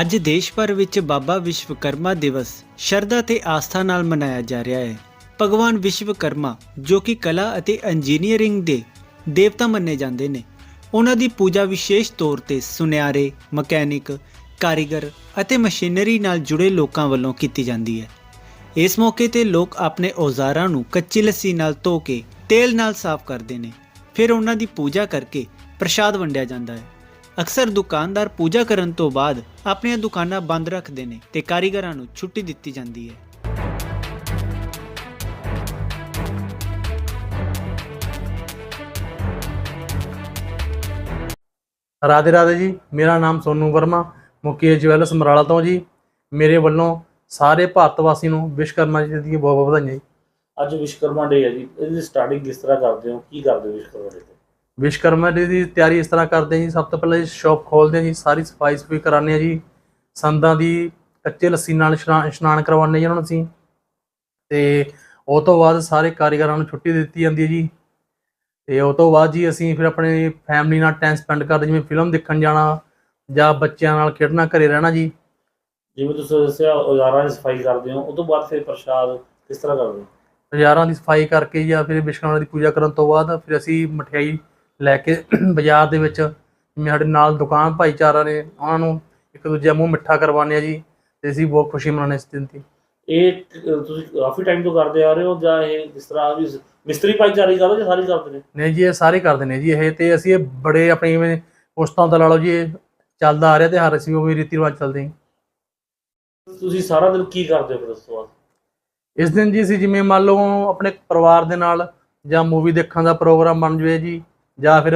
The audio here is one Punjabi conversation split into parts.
ਅੱਜ ਦੇਸ਼ ਭਰ ਵਿੱਚ ਬਾਬਾ ਵਿਸ਼ਵਕਰਮਾ ਦਿਵਸ ਸ਼ਰਧਾ ਤੇ ਆਸਥਾ ਨਾਲ ਮਨਾਇਆ ਜਾ ਰਿਹਾ ਹੈ। ਭਗਵਾਨ ਵਿਸ਼ਵਕਰਮਾ, ਜੋ ਕਿ ਕਲਾ ਅਤੇ ਇੰਜੀਨੀਅਰਿੰਗ ਦੇ ਦੇਵਤਾ ਮੰਨੇ ਜਾਂਦੇ ਨੇ, ਉਹਨਾਂ ਦੀ ਪੂਜਾ ਵਿਸ਼ੇਸ਼ ਤੌਰ ਤੇ ਸੁਨਿਆਰੇ, ਮਕੈਨਿਕ, ਕਾਰੀਗਰ ਅਤੇ ਮਸ਼ੀਨਰੀ ਨਾਲ ਜੁੜੇ ਲੋਕਾਂ ਵੱਲੋਂ ਕੀਤੀ ਜਾਂਦੀ ਹੈ। ਇਸ ਮੌਕੇ ਤੇ ਲੋਕ ਆਪਣੇ ਔਜ਼ਾਰਾਂ ਨੂੰ ਕੱਚੀ ਲੱਸੀ ਨਾਲ ਧੋ ਕੇ, ਤੇਲ ਨਾਲ ਸਾਫ਼ ਕਰਦੇ ਨੇ। ਫਿਰ ਉਹਨਾਂ ਦੀ ਪੂਜਾ ਕਰਕੇ ਪ੍ਰਸ਼ਾਦ ਵੰਡਿਆ ਜਾਂਦਾ ਹੈ। ਅਕਸਰ ਦੁਕਾਨਦਾਰ ਪੂਜਾ ਕਰਨ ਤੋਂ ਬਾਅਦ ਆਪਣੀਆਂ ਦੁਕਾਨਾਂ ਬੰਦ ਰੱਖਦੇ ਨੇ ਤੇ ਕਾਰੀਗਰਾਂ ਨੂੰ ਛੁੱਟੀ ਦਿੱਤੀ ਜਾਂਦੀ ਹੈ। ਰਾਧੇ ਰਾਧੇ ਜੀ ਮੇਰਾ ਨਾਮ ਸੋਨੂ ਵਰਮਾ ਮੁਖੀ ਜਵੈਲਰਸ ਸਮਰਾਲਾ ਤੋਂ ਜੀ। ਮੇਰੇ ਵੱਲੋਂ ਸਾਰੇ ਭਾਰਤ ਵਾਸੀ ਨੂੰ ਵਿਸ਼ਵਕਰਮਾ ਜੀ ਦੀਆਂ ਬਹੁਤ ਬਹੁਤ ਵਧਾਈਆਂ ਜੀ। ਅੱਜ ਵਿਸ਼ਵਕਰਮਾ ਡੇ ਹੈ ਜੀ। ਇਹਦੀ ਸਟਾਰਟਿੰਗ ਕਿਸ ਤਰ੍ਹਾਂ ਕਰਦੇ ਹੋ? ਕੀ ਕਰਦੇ ਹੋ ਵਿਸ਼ਵਕਰਮਾ ਡੇ ਤੇ? ਵਿਸ਼ਵਕਰਮਾ ਡੇ ਦੀ ਤਿਆਰੀ ਇਸ ਤਰ੍ਹਾਂ ਕਰਦੇ ਹਾਂ ਜੀ। ਸਭ ਤੋਂ ਪਹਿਲਾਂ ਜੀ ਸ਼ਾਪ ਖੋਲਦੇ ਹਾਂ ਜੀ ਸਾਰੀ ਸਫ਼ਾਈ ਸਫ਼ਾਈ ਕਰਾਉਂਦੇ ਹਾਂ ਜੀ। ਸੰਦਾਂ ਦੀ ਕੱਚੇ ਲੱਸੀ ਨਾਲ ਇਸ਼ਨਾ- ਇਸ਼ਨਾਨ ਕਰਵਾਉਂਦੇ ਜੀ ਉਹਨਾਂ ਨੂੰ ਅਸੀਂ। ਤੇ ਉਹ ਤੋਂ ਬਾਅਦ ਸਾਰੇ ਕਾਰੀਗਰਾਂ ਨੂੰ ਛੁੱਟੀ ਦਿੱਤੀ ਜਾਂਦੀ ਹੈ ਜੀ। ਤੇ ਉਹ ਤੋਂ ਬਾਅਦ ਜੀ ਅਸੀਂ ਫਿਰ ਆਪਣੇ ਫੈਮਿਲੀ ਨਾਲ ਟਾਈਮ ਸਪੈਂਡ ਕਰਦੇ ਜਿਵੇਂ ਫਿਲਮ ਦੇਖਣ ਜਾਣਾ ਜਾਂ ਬੱਚਿਆਂ ਨਾਲ ਖੇਡਣਾ ਘਰੇ ਰਹਿਣਾ ਜੀ। ਜਿਵੇਂ ਤੁਸੀਂ ਦੱਸਿਆ ਔਜ਼ਾਰਾਂ ਦੀ ਸਫ਼ਾਈ ਕਰਦੇ ਹੋ ਉਸ ਤੋਂ ਬਾਅਦ ਫਿਰ ਪ੍ਰਸ਼ਾਦ ਕਿਸ ਤਰ੍ਹਾਂ ਕਰਦੇ ਹੋ? ਬਾਜ਼ਾਰਾਂ ਦੀ ਸਫ਼ਾਈ ਕਰਕੇ ਜਾਂ ਫਿਰ ਵਿਸ਼ਵਕਰਮਾ ਦੀ ਪੂਜਾ ਕਰਨ ਤੋਂ ਬਾਅਦ ਫਿਰ ਅਸੀਂ ਮਠਿਆਈ ਲੈ ਕੇ ਬਾਜ਼ਾਰ ਦੇ ਵਿੱਚ ਜਿਵੇਂ ਸਾਡੇ ਨਾਲ ਦੁਕਾਨ ਭਾਈਚਾਰਾ ਨੇ ਉਹਨਾਂ ਨੂੰ ਇੱਕ ਦੂਜੇ ਦਾ ਮੂੰਹ ਮਿੱਠਾ ਕਰਵਾਉਂਦੇ ਆ ਜੀ ਤੇ ਅਸੀਂ ਬਹੁਤ ਖੁਸ਼ੀ ਮਨਾਉਂਦੇ ਇਸ ਦਿਨ ਦੀ। ਇਹ ਤੁਸੀਂ ਕਾਫੀ ਟਾਈਮ ਤੋਂ ਕਰਦੇ ਆ ਰਹੇ ਹੋ ਜਾਂ ਇਹ ਕਿਸ ਤਰ੍ਹਾਂ ਵੀ ਮਿਸਤਰੀ ਭਾਈਚਾਰੇ ਕਰਦੇ ਜਾਂ ਸਾਰੇ ਕਰਦੇ ਨੇ? ਨਹੀਂ ਜੀ ਇਹ ਸਾਰੇ ਕਰਦੇ ਨੇ ਜੀ ਇਹ ਤੇ ਅਸੀਂ ਇਹ ਬੜੇ ਆਪਣੇ ਜਿਵੇਂ ਪੁਸਤਾਂ ਦਾ ਲਾ ਲਓ ਜੀ ਇਹ ਚੱਲਦਾ ਆ ਰਿਹਾ ਤੇ ਹਰ ਅਸੀਂ ਉਹ ਵੀ ਰੀਤੀ ਰਿਵਾਜ ਚੱਲਦੇ ਹਾਂ। ਤੁਸੀਂ ਸਾਰਾ ਦਿਨ ਕੀ ਕਰਦੇ ਹੋ ਫਿਰ ਉਸ ਤੋਂ ਬਾਅਦ? ਇਸ ਦਿਨ ਜੀ ਅਸੀਂ ਜਿਵੇਂ ਮੰਨ ਲਓ ਆਪਣੇ ਪਰਿਵਾਰ ਦੇ ਨਾਲ ਜਾਂ ਮੂਵੀ ਦੇਖਣ ਦਾ ਪ੍ਰੋਗਰਾਮ ਬਣ ਜਵੇ ਜੀ ਜਾਂ ਫਿਰ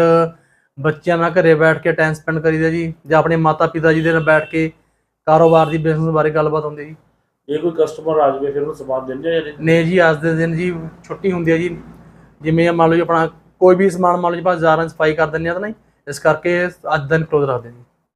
ਬੱਚਿਆਂ ਨਾਲ ਘਰੇ ਬੈਠ ਕੇ ਟਾਈਮ ਸਪੈਂਡ ਕਰੀਦਾ ਜੀ ਜਾਂ ਆਪਣੇ ਮਾਤਾ ਪਿਤਾ ਜੀ ਦੇ ਨਾਲ ਬੈਠ ਕੇ ਕਾਰੋਬਾਰ ਦੀ ਬਿਜ਼ਨਸ ਬਾਰੇ ਗੱਲਬਾਤ ਹੁੰਦੀ ਜੀ। ਜੇ ਕੋਈ ਕਸਟਮਰ ਆ ਜਾਵੇ ਫਿਰ ਉਹਨੂੰ ਸਮਾਨ ਦਿੰਦੇ ਜਾਂ ਨਹੀਂ ਜੀ ਅੱਜ ਦੇ ਦਿਨ ਜੀ ਛੁੱਟੀ ਹੁੰਦੀ ਹੈ ਜੀ। ਜਿਵੇਂ ਮੰਨ ਲਓ ਜੀ ਆਪਣਾ ਕੋਈ ਵੀ ਸਮਾਨ ਮੰਨ ਲਓ ਜੀ ਆਪਾਂ ਹਜ਼ਾਰਾਂ ਦੀ ਸਫ਼ਾਈ ਕਰ ਦਿੰਦੇ ਆ ਤਾਂ ਨਹੀਂ ਇਸ ਕਰਕੇ ਅੱਜ ਦਿਨ ਕਲੋਜ਼ ਰੱਖਦੇ ਜੀ।